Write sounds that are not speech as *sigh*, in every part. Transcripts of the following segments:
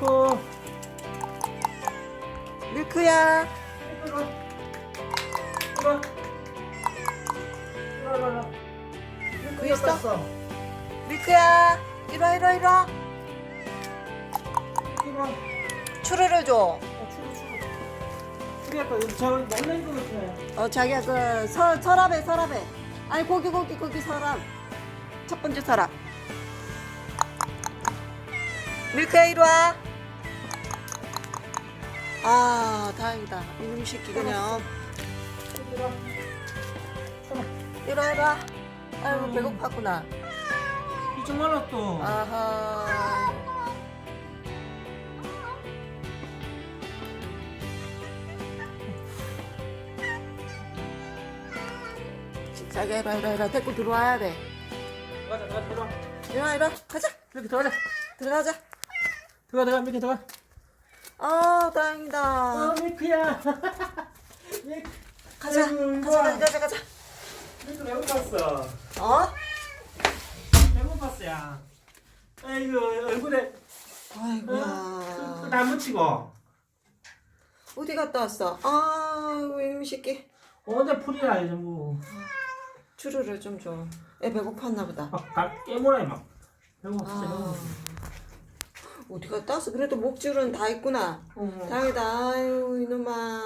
밀크. 밀크야. 와, 이리 와. 밀크 있어? 닦았어. 밀크야. 이리 이리 이리. 이리 와. 추루를 줘. 어, 추워, 추워. 우리 아까 저 놀란 거 같아. 어 자기야 그 서, 서랍에 서랍에. 아니 고기 고기 고기 서랍. 첫 번째 서랍. 밀크야 이리 와. 아 다행이다. 이놈 새끼 그냥. 이리 와. 추워. 이리 와 이리 와. 아이고 음. 배고팠구나. 말라 또. 아하. 자기야 이리 와 이리 와 이리 와. 데리고 들어와야 돼. 가자, 가자, 들어와. 이리 와 이리 와. 가자. 이렇게 들어가자. 들어가자. 들어가, 들어가, 이렇게 들어가. 아 다행이다. 어, 밀크야. *laughs* 밀크. 가자. 아이고, 가자. 가자 가자 가자. 밀크 배고팠어. 어? 배고팠어야. 아이고, 얼굴에 아이고야. 땀 묻히고. 어디 갔다 왔어? 아이고 이놈 새끼. 언제 풀이야, 전부. 추루를 좀 줘. 애 배고팠나 보다. 막, 다 깨물어요, 막. 배고팠어, 아. 배고팠어. 어디 갔다 왔어? 그래도 목줄은 다 있구나. 어, 다행이다. 아유 이놈아.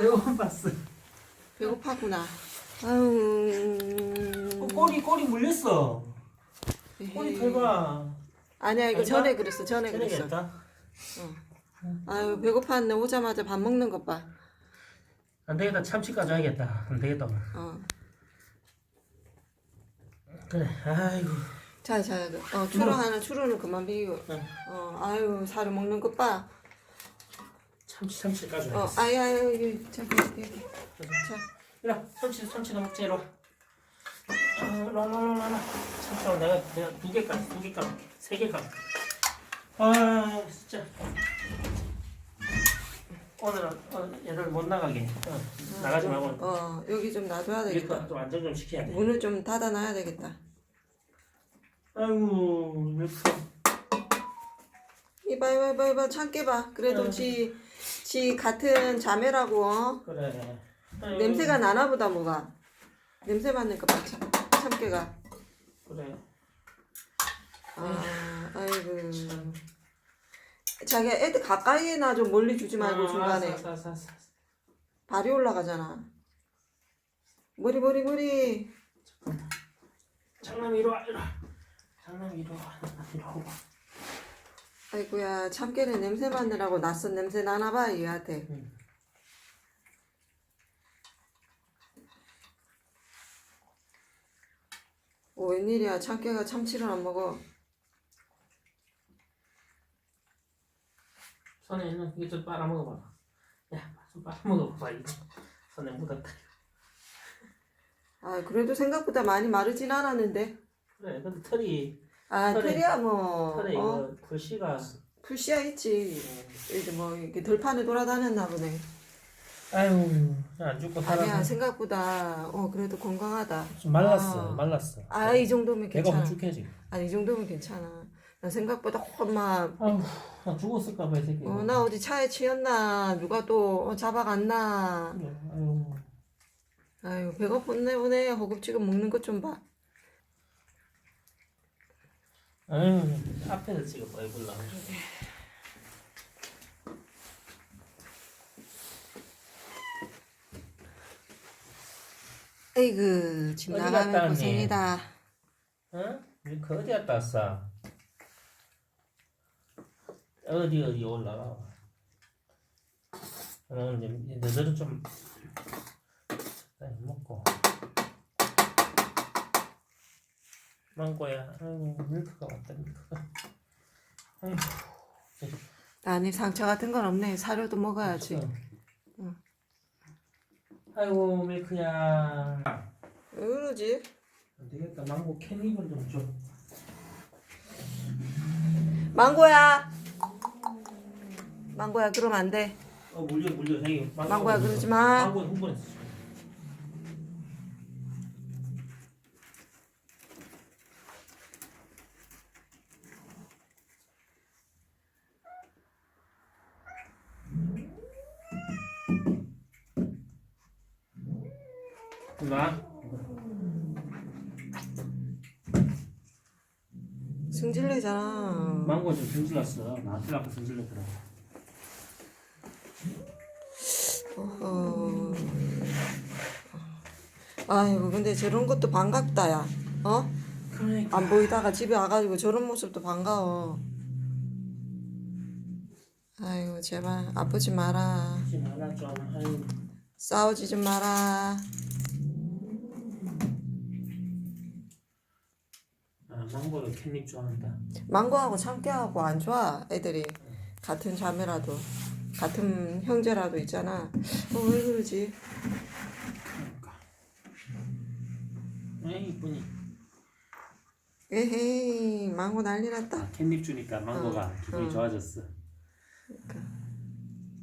배고팠어. 배고파구나. 아유. 어, 꼬리, 꼬리 물렸어. 꼬리. 털봐. 아니야 이거? 전에 그랬어. 전에 그랬어. 해야겠다. 아유 배고팠네. 오자마자 밥 먹는 것 봐. 안 되겠다, 참치 가져야겠다. 안 되겠다. 어. 그래, 아이고. 자, 자, 어, 추루 하나, 추루는 그만 비고. 응. 어, 아유, 살을 먹는 것 봐. 참치, 참치 어. 아유, 아유, 여기, 저기, 여기. 자, 이리 와, 참치, 참치나 먹자, 이리 와. 아, 이리 와, 이리 와, 이리 와. 참치랑 내가, 내가 두 개 까, 두개 까, 세개 까. 아, 진짜. 오늘은, 오늘 얘를 못 나가게. 어, 나가지 말고. 어, 여기 좀 놔둬야 되겠다. 좀 안정 좀 시켜야 돼. 문을 좀 닫아놔야 되겠다. 아이고, 밀크. 이봐, 이봐, 이봐, 이봐, 참깨 봐. 그래도 응. 지, 지 같은 자매라고, 어? 그래. 아이고, 냄새가 나나 보다, 뭐가. 냄새 맡는 거 봐, 참, 참깨가. 그래. 아, 아이고. 자기야, 애들 가까이에 놔, 좀 멀리 주지 말고, 아, 중간에. 알았어, 알았어, 알았어. 발이 올라가잖아. 머리, 머리, 머리. 장남 이리 와, 이리 와. 와, 이리 와. 아이고야 참깨는 냄새 맡느라고 낯선 냄새 나나봐 얘한테 응. 오 웬일이야 참깨가 참치를 안 먹어 손에 있는 이거 좀 빨아 먹어봐. 야, 좀 빨아 먹어봐 이거. 손에 묻었다. 아 그래도 생각보다 많이 마르진 않았는데 그래, 근데 털이 아 테리야 뭐. 털에 어? 이거 글씨가. 풀씨야 있지. 이제 뭐 이렇게 들판에 돌아다녔나 보네. 아유, 안 죽고 아니야 살아서 생각보다. 어 그래도 건강하다. 좀 말랐어, 아. 말랐어. 아 이 정도면 배가 괜찮아. 홀쭉해지. 아이 정도면 괜찮아. 나 생각보다 엄마 아유, 나 죽었을까 봐 이 새끼. 어, 나 어디 차에 치였나. 누가 또 어, 잡아갔나. 그래, 아유, 아유 배고팠네 보네 허겁지겁 먹는 것 좀 봐. 아유, 앞에서 찍어봐 이걸로. 에이그 집 어디 나가면 갔다 왔니? 고생이다. 응? 그 어디 갔다 왔어? 어디 어디 올라가? 어, 이제 너희들은 좀 적당히 먹고 망고야 아이고 밀크가 왔다 밀크가 아이고 아니 상처 같은 건 없네. 사료도 먹어야지. 없어. 응. 아이고 밀크야 왜 그러지? 안 되겠다 망고 캔입을 좀 줘 망고야. 망고야 그러면 안 돼. 어 물려 물려 망고 망고야 그러지 마. 망고 흥분했어 나 승질내잖아. 망고 좀 승질났어. 나한테 아까 승질냈더라. 어. 아이고 근데 저런 것도 반갑다 야. 어? 그러니까. 안 보이다가 집에 와가지고 저런 모습도 반가워. 아이고 제발 아프지 마라. 하지 마라 좀. 아유. 싸우지 좀 마라. 아, 망고도 캣닙 좋아한다. 망고하고 참깨하고 안 좋아 애들이 같은 자매라도 같은 형제라도 있잖아. 어 왜 그러지? 그러니까. 에이 이쁘니. 에헤이 망고 난리 났다. 아, 주니까 망고가 어, 기분이 어. 좋아졌어.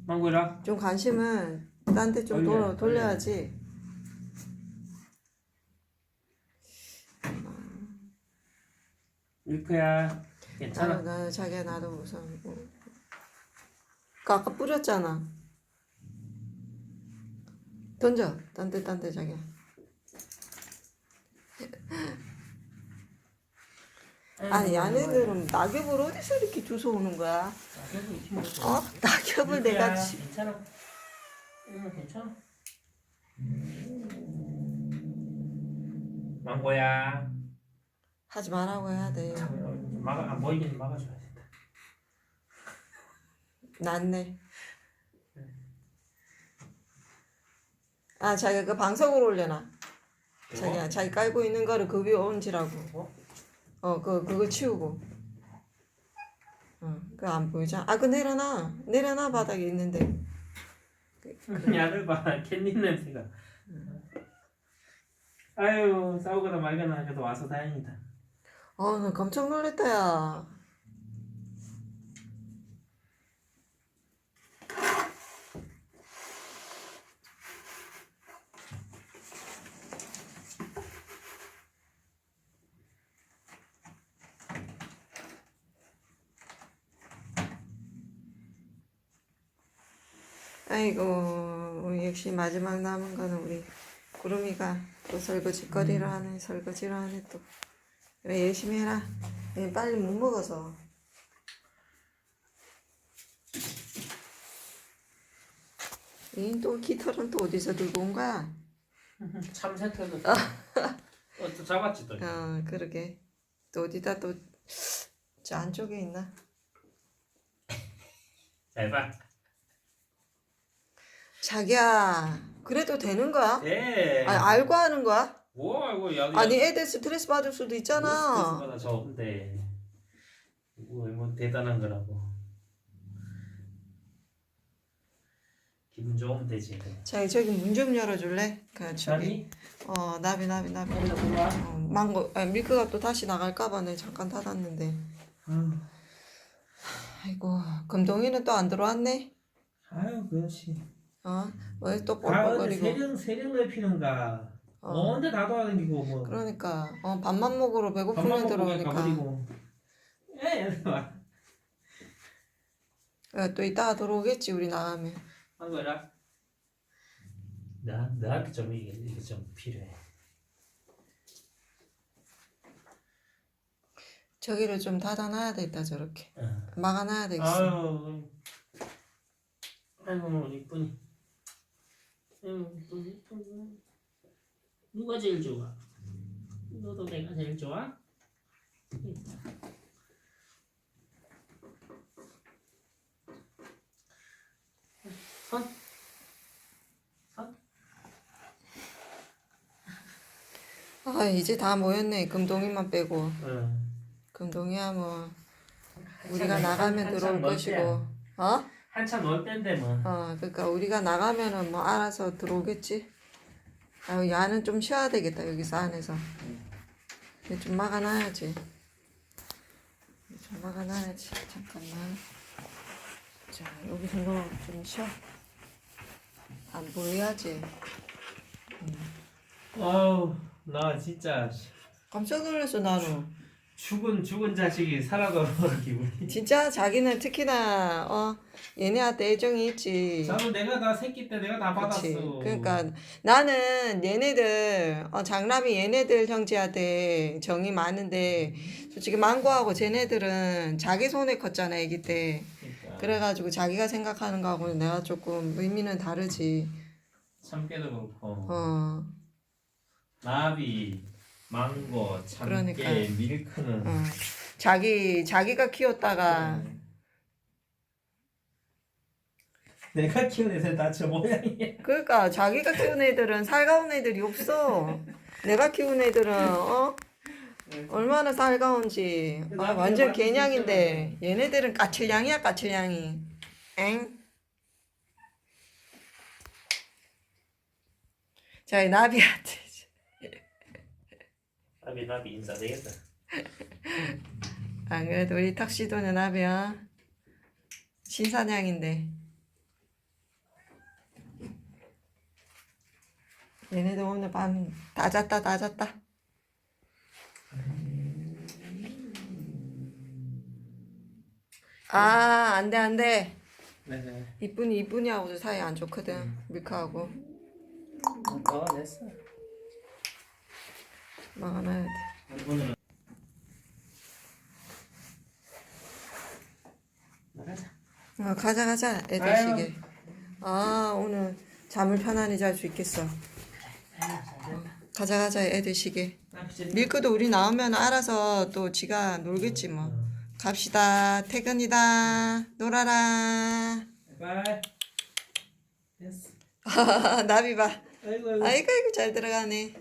망고라. 좀 관심은 딴데좀 돌려, 돌려야지. 밀크야. 괜찮아. 나 자기야 나도 우선 어. 그 아까 뿌렸잖아. 던져 딴데 딴데 자기야. 아니 얘네들은 낙엽을 어디서 이렇게 주워 오는 거야? 어? 낙엽을 내가 지- 괜찮아. 응 괜찮아. 망고야. 하지 말라고 해야 돼. 막아 안 보이게 막아줘야 돼. 낫네. 아 자기가 그 방석으로 올려놔. 자기야 자기 깔고 있는 거를 그 위에 얹으라고. 어? 어, 그 그거 치우고. 어, 그안 보이잖아. 아, 그 내려놔. 내려놔 바닥에 있는데. 야를 봐 캣닙 냄새가. 아유 싸우거나 말거나 그래도 와서 다행이다. 어, 나 깜짝 놀랐다 야. 아이고 우리 역시 마지막 남은 거는 우리 구름이가 또 설거지거리를 하네 설거지를 하네 또 그래 열심히 해라 얘 빨리 못 먹어서 얘또 깃털은 또 어디서 들고 온 거야? 참새털도. 어또 잡았지 또. 어 그러게 또 어디다 또 저 안쪽에 있나? *laughs* 잘 봐. 자기야 그래도 되는 거야? 예. 아니 알고 하는 거야? 뭐 알고 야. 아니 애들 스트레스 받을 수도 있잖아 스트레스받아 저 근데 뭐, 뭐 대단한 거라고. 기분 좋으면 되지. 자기 저기 문 좀 열어줄래? 그 저기 어 나비 나비 나비. 어, 망고 아, 밀크가 또 다시 나갈까봐 내 잠깐 닫았는데 아이고 금동이는 또 안 들어왔네 아유 그렇지. 어 왜 또 아 근데 뻘뻘거리고 세령 세령 왜 피는가? 어. 언제 다 돌아다니고 뭐. 그러니까 어 밥만 먹으러 배고프면 들어오니까 가버리고. 예, 얘 와. 야, 또 이따가 들어오겠지 우리 나가면 한 거라. 나 나한테 좀 이게 이게 좀 필요해. 저기를 좀 닫아놔야 되겠다 저렇게 응. 막아놔야 되겠어 아유, 아이고 이쁘니. 아이고 이쁘니 이쁘니. 누가 제일 좋아? 너도 내가 제일 좋아? 손. 손. 아 이제 다 모였네 금동이만 빼고 응. 금동이야 뭐 우리가 나가면 들어올 멀 것이고. 어? 한참 놀 때인데 뭐. 어 그러니까 우리가 나가면은 뭐 알아서 들어오겠지 아유 야는 좀 쉬어야 되겠다 여기서 안에서. 이거 좀 막아놔야지. 좀 막아놔야지. 잠깐만. 자 여기서 너좀 쉬어. 안 보여야지? 아우 나 진짜 깜짝 놀랐어 나는 죽은 죽은 자식이 살아 돌아오는 *laughs* 기분이. 진짜 자기는 특히나 어 얘네한테 애정이 있지. 저는 내가 다 새끼 때 내가 다 그렇지. 받았어. 그러니까 나는 얘네들 어, 장남이 얘네들 형제한테 정이 많은데 솔직히 망고하고 쟤네들은 자기 손에 컸잖아 아기 때. 그러니까 그래가지고 자기가 생각하는 거하고는 내가 조금 의미는 다르지. 참깨도 그렇고 어, 나비, 망고, 참깨, 그러니까. 밀크는 어. 자기 자기가 키웠다가 내가 키운 애들 다 저 모양이야. 그러니까 자기가 키운 애들은 살가운 애들이 없어. 내가 키운 애들은 어 얼마나 살가운지 아, 완전 개냥인데 얘네들은 까칠냥이야 까칠냥이. 엥? 자, 이 나비한테 나비 나비 인사 되겠다. 안 *laughs* 그래도 우리 턱시도는 나비야 신사냥인데 얘네들 오늘 밤 다 잤다 다 잤다 아 안돼 안돼 네네. 이쁜이 이쁜이하고도 사이 안 좋거든 밀크하고 어 됐어. 막아놔야 돼. 어, 가자 가자 애들. 시계 아 오늘 잠을 편안히 잘 수 있겠어. 어, 가자 가자 애들 시계 밀크도 우리 나오면 알아서 또 지가 놀겠지 뭐. 갑시다. 퇴근이다. 놀아라. *laughs* 나비 봐. 아이고 아이고 잘 들어가네